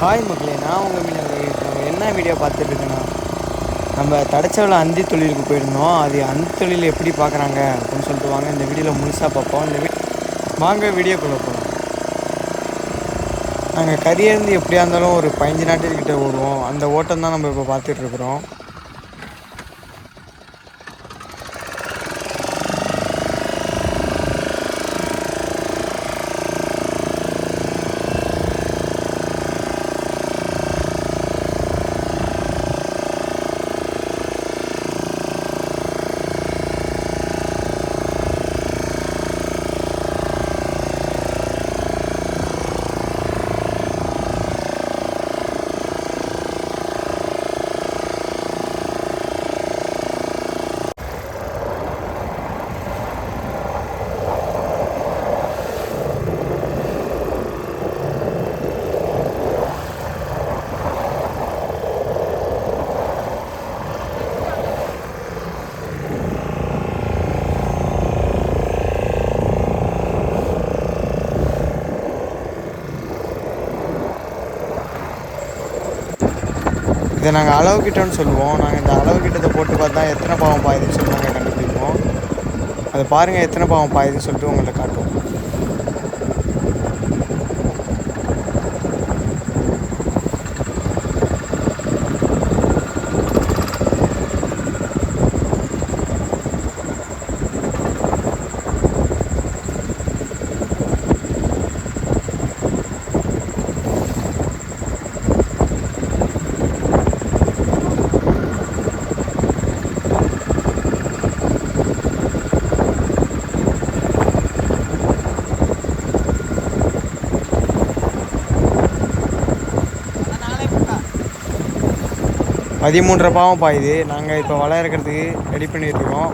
Hi மக்களே நான் உங்கள் மீனவர்கள் நம்ம என்ன வீடியோ பார்த்துட்ருக்கேன்னா நம்ம தடைச்சவில் அந்தி தொழிலுக்கு போயிருந்தோம். அது அந்தி தொழில் எப்படி பார்க்குறாங்க அப்படின்னு சொல்லிட்டு வாங்க. இந்த வீடியோவில் முழுசாக பார்ப்போம். இந்த வீ வாங்க வீடியோக்குள்ளே போகலாம் நாங்கள் கரியேருந்து எப்படியா இருந்தாலும் ஒரு பதினஞ்சு நாட்டுக்கிட்ட ஓடுவோம். அந்த ஓட்டம் தான் நம்ம இப்போ பார்த்துட்ருக்குறோம் இதை நாங்கள் அளவு கிட்டோன்னு சொல்லுவோம். நாங்கள் இந்த அளவு கிட்டத்தை போட்டு பார்த்தா எத்தனை பாவம் பாயுதுன்னு சொல்லி நாங்கள் கண்டுபிடிப்போம். அதை பாருங்கள் எத்தனை பாவம் பாயுதுன்னு சொல்லிட்டு உங்கள்கிட்ட காட்டுவோம். பதிமூன்றரை பாவம் பாயுது. நாங்கள் இப்போ வலை இறக்கிறதுக்கு ரெடி பண்ணிகிட்ருக்கோம்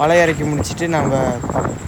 வலை இறக்கி முடிச்சுட்டு நாங்கள் பார்ப்போம்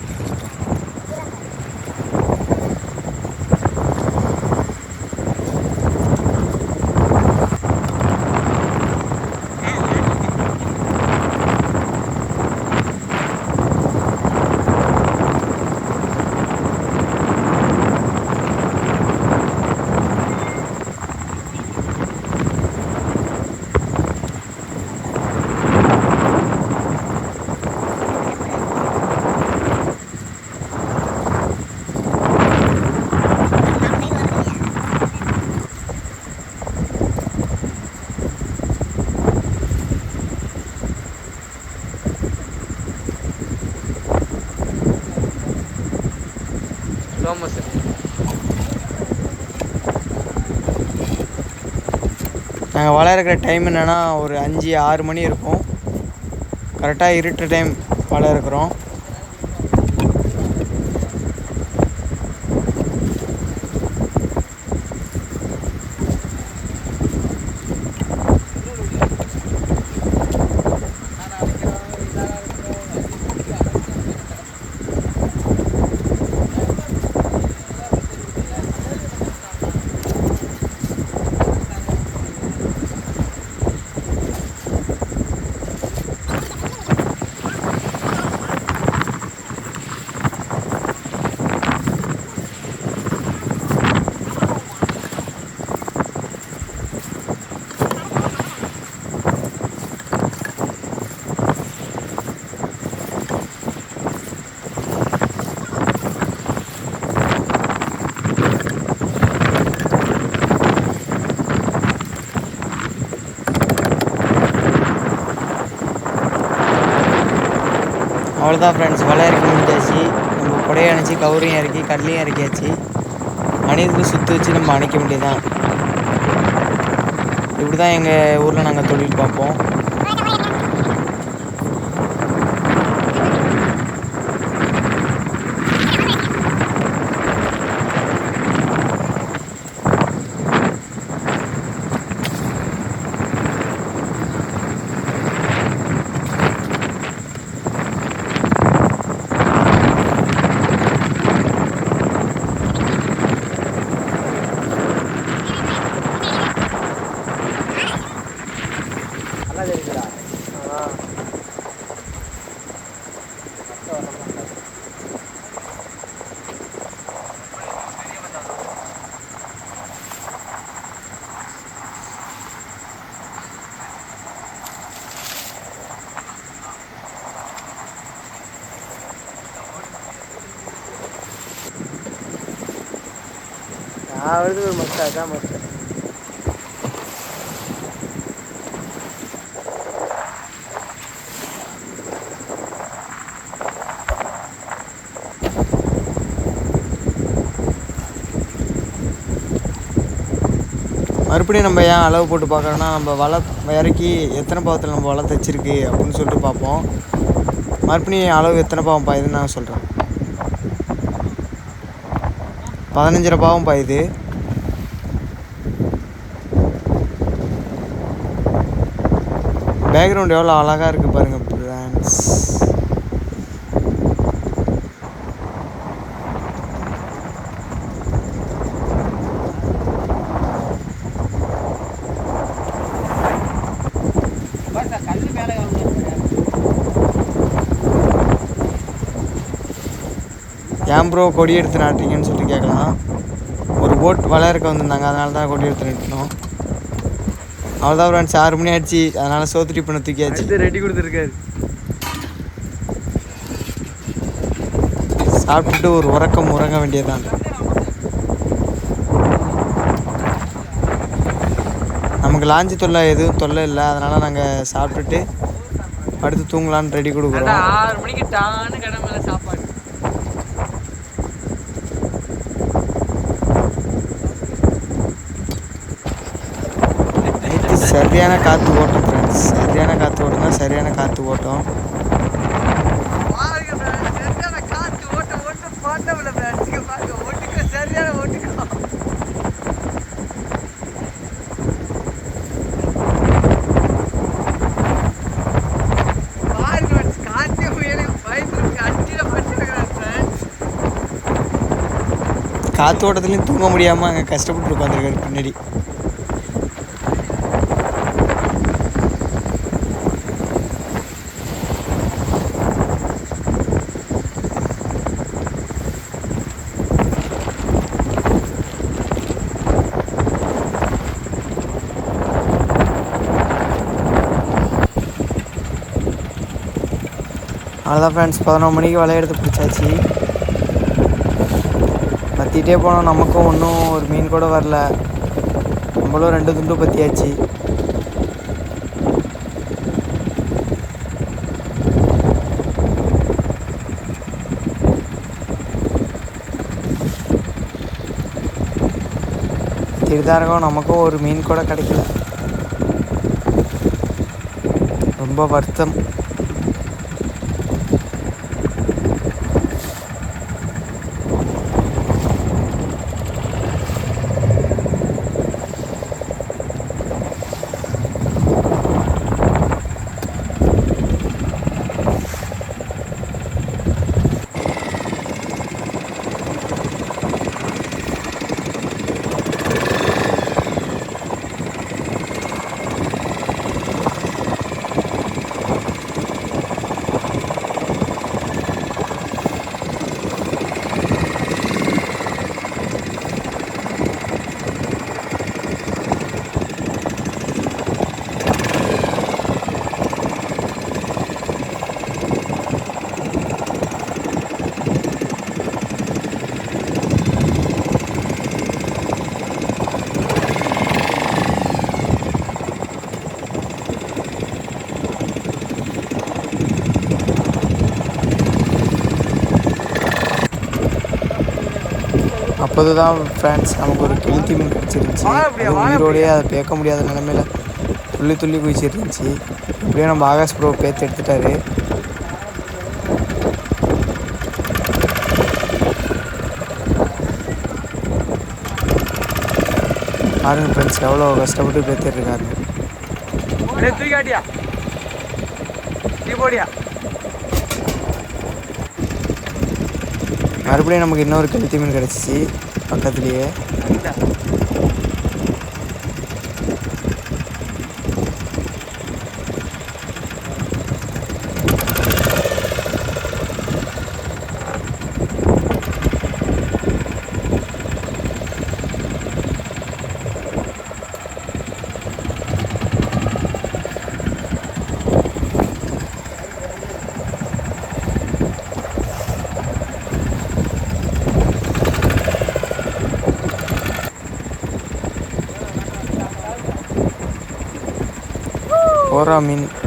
நாங்கள் வளர்கிற டைம் என்னென்னா ஒரு அஞ்சு ஆறு மணி இருக்கும். கரெக்டாக இருட்டு டைம் வளர்க்குறோம். அவ்வளோதான் ஃப்ரெண்ட்ஸ் வலை இறக்கி முடிஞ்சாச்சு. நம்ம குடையை அணைச்சி கவுரையும் இறக்கி கடலையும் இறக்கியாச்சு. அணிலுக்கு சுற்றி வச்சு நம்ம அணைக்க வேண்டியதுதான். இப்படி தான் எங்கள் ஊரில் நாங்கள் தொழில் பார்ப்போம். வருது ஒரு மஸ்ட் அதான் மச்சா மறுபடியும் நம்ம ஏன் அளவு போட்டு பார்க்குறோன்னா நம்ம வலை இறக்கி எத்தனை பாவத்தில் நம்ம வலை தைச்சிருக்கு அப்படின்னு சொல்லிட்டு பார்ப்போம். மறுபடியும் அளவு எத்தனை பாவம் பாயுதுன்னு நான் சொல்கிறேன் பதினஞ்சு ரூபாவும் பாயுது பேக்ரவுண்ட் எவ்வளோ அழகாக இருக்குது பாருங்கள் பிராண்ட்ஸ் ஏன் ப்ரோ கொடி எடுத்து நாட்டுறீங்கன்னு சொல்லி போட் வளையறக்க வந்திருந்தாங்க. அதனால தான் கொடி எடுத்து நிறுத்தினோம். அவ்வளோதான் ஃப்ரெண்ட்ஸ் ஆறு மணி ஆயிடுச்சு. அதனால் சோத்துட்டி பண்ண தூக்கியாச்சு. ரெடி கொடுத்துருக்காரு. சாப்பிட்டுட்டு ஒரு உறக்கம் உறங்க வேண்டியதுதான். நமக்கு லாஞ்சி தொல்லை எதுவும் தொல்லை இல்லை. அதனால் நாங்கள் சாப்பிட்டுட்டு அடுத்து தூங்கலான்னு ரெடி கொடுக்குறோம். ஆறு மணிக்கு டான்னு கடை சரியான காற்று ஓட்டம் ஃப்ரெண்ட்ஸ் சரியான காற்று ஓட்டம்னா சரியான காற்று ஓட்டம் பாருங்க friends, சரியான காத்து ஓட்ட ஓட்ட பாட்டவில்லை friends. இங்க பாருங்க, ஓட்டுக்க, சரியான ஓட்டுக்கோ. பாருங்க friends, காத்தே புயலையும் பயந்துருக்கு, அடியில படுத்துருக்கிறார் friends. காற்று ஓட்டத்துலேயும் தூங்க முடியாமல் அங்கே கஷ்டப்பட்டு உட்காந்துருக்காரு பின்னாடி அதான் ஃப்ரெண்ட்ஸ் பதினொரு மணிக்கு விளையாடுறது பிடிச்சாச்சு. பற்றிக்கிட்டே போனோம். நமக்கும் ஒன்றும் ஒரு மீன் கூட வரல. நம்மளும் ரெண்டு துண்டு பற்றியாச்சு திருதாரகம் நமக்கும் ஒரு மீன் கூட கிடைக்கல. ரொம்ப வருத்தம். அப்போது தான் ஃப்ரெண்ட்ஸ் நமக்கு ஒரு கெளுத்தி மீன் கிடச்சிருந்துச்சி அது உயிரோடையே அதை பேக்க முடியாத நிலமையில துள்ளி துள்ளி குதிச்சிருந்துச்சி அப்படியே நம்ம ஆகாஷ் ப்ரோ பேத்து எடுத்துட்டாரு. பாருங்க ஃப்ரெண்ட்ஸ் எவ்வளோ கஷ்டப்பட்டு பேத்துட்டு இருக்காரு அப்படியே தூக்கி காட்டியா டீ போடியா மறுபடியும் நமக்கு இன்னொரு கெளுத்தி மீன் கிடச்சிச்சு. Montpellier. இந்தா. கோரா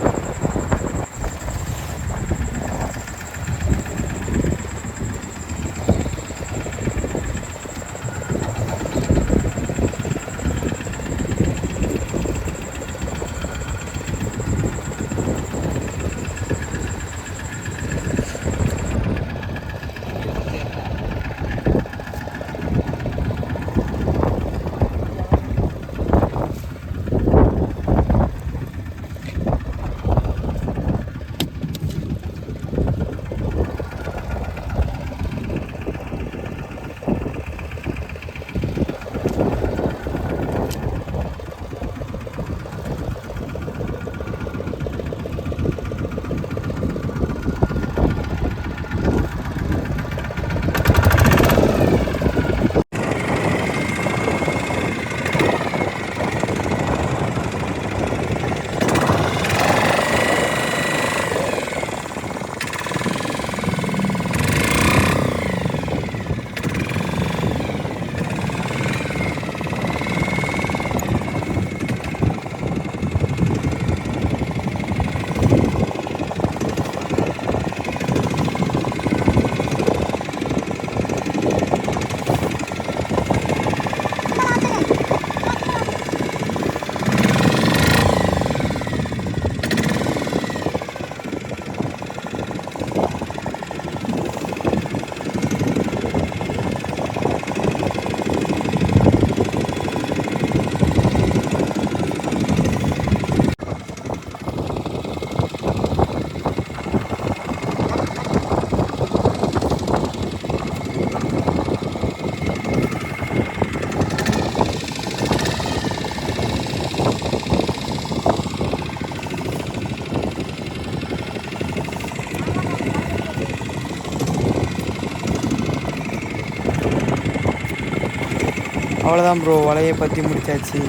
அவ்வளோதான் ப்ரோ வலையை பற்றி முடிச்சாச்சு.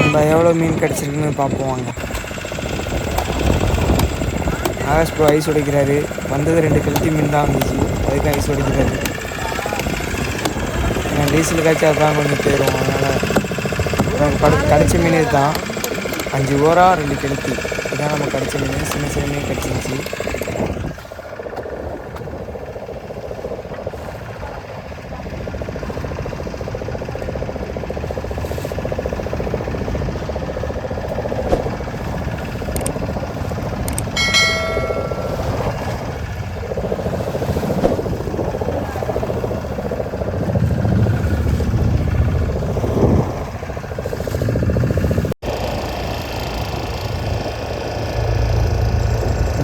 நம்ம எவ்வளோ மீன் கிடச்சிருக்குன்னு பார்ப்போம் வாங்க. ஆகாஷ் ப்ரோ ஐஸ் உடைக்கிறாரு. வந்தது ரெண்டு கழுத்தி மீன் தான் வந்துச்சு. அதுக்கு ஐஸ் உடைக்கிறாரு. ஏன்னா டீசலுக்காச்சும் அதுதான் கொஞ்சம் தேரும் அதனால் நமக்கு படு கிடச்ச மீன் இதுதான். அஞ்சு ஓரா ரெண்டு கெளுத்தி. இதான் நம்ம கிடச்ச மீன். சின்ன சின்ன மீன் கிடச்சிருந்துச்சி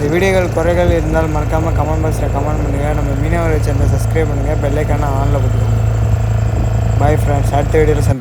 இந்த வீடியோகள் குறைகள் இருந்தால் மறக்காமல் கமெண்ட் பாக்ஸில் கமெண்ட் பண்ணுங்கள் நம்ம மீனவர் சேனலை சப்ஸ்கிரைப் பண்ணுங்கள் பெல்லைக்கான ஆனில் போட்டுக்கோங்க பாய் ஃப்ரெண்ட்ஸ் அடுத்த வீடியோவில் சந்தி